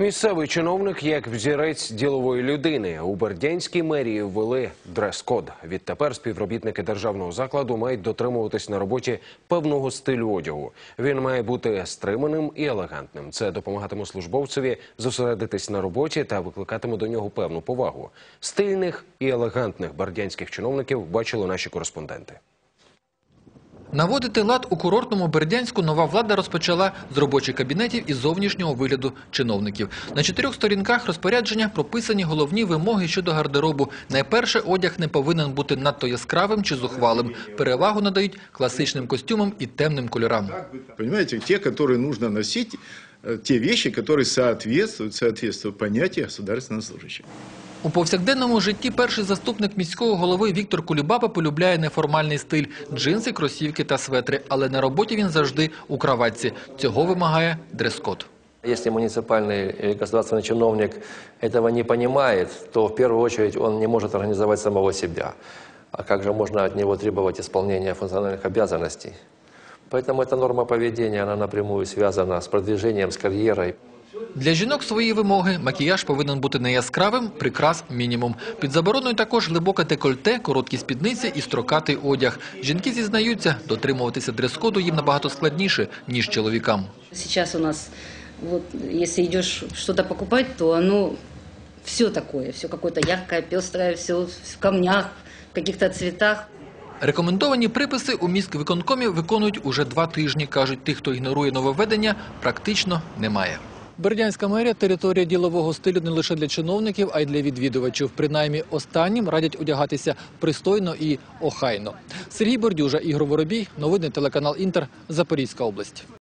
Місцевий чиновник як взірець ділової людини у Бердянській мерії ввели дрес-код. Відтепер співробітники державного закладу мають дотримуватись на роботі певного стилю одягу. Він має бути стриманим і елегантним. Це допомагатиме службовцеві зосередитись на роботі та викликатиме до нього певну повагу. Стильних і елегантних бердянських чиновників бачили наші кореспонденти. Наводити лад у курортному Бердянську нова влада розпочала з робочих кабінетів і зовнішнього вигляду чиновників. На чотирьох сторінках розпорядження прописані головні вимоги щодо гардеробу. Найперше, одяг не повинен бути надто яскравим чи зухвалим. Перевагу надають класичним костюмам і темним кольорам. Понимаете, ті, які потрібно носить, э, те вещи, которые соответствуют, соответствуют понятию государственного служащего. У повсякденному житті перший заступник міського голови Віктор Кулібаба полюбляє неформальний стиль – джинси, кросівки та светри. Але на роботі він завжди у краватці. Цього вимагає дрес-код. Если муниципальный или государственный чиновник этого не понимает, то в первую очередь он не может организовать самого себя. А как же можно от него требовать исполнения функциональных обязанностей? Поэтому эта норма поведения, она напрямую связана с продвижением, с карьерой. Для жінок свої вимоги. Макіяж повинен бути не яскравим, прикрас – мінімум. Під забороною також глибоке декольте, короткі спідниці і строкатий одяг. Жінки зізнаються, дотримуватися дрес-коду їм набагато складніше, ніж чоловікам. Сейчас у нас, вот, если идешь что-то покупать, то оно все такое, все какое-то яркое, пестрое, все в камнях, в каких-то цветах. Рекомендовані приписи у міськвиконкомі виконують уже два тижні. Кажуть, тих, хто ігнорує нововведення, практично немає. Бердянська мерія – територія ділового стилю не лише для чиновників, а й для відвідувачів. Принаймні останнім радять одягатися пристойно і охайно. Сергій Бордюжа, Ігор Воробій, новини телеканал Інтер, Запорізька область.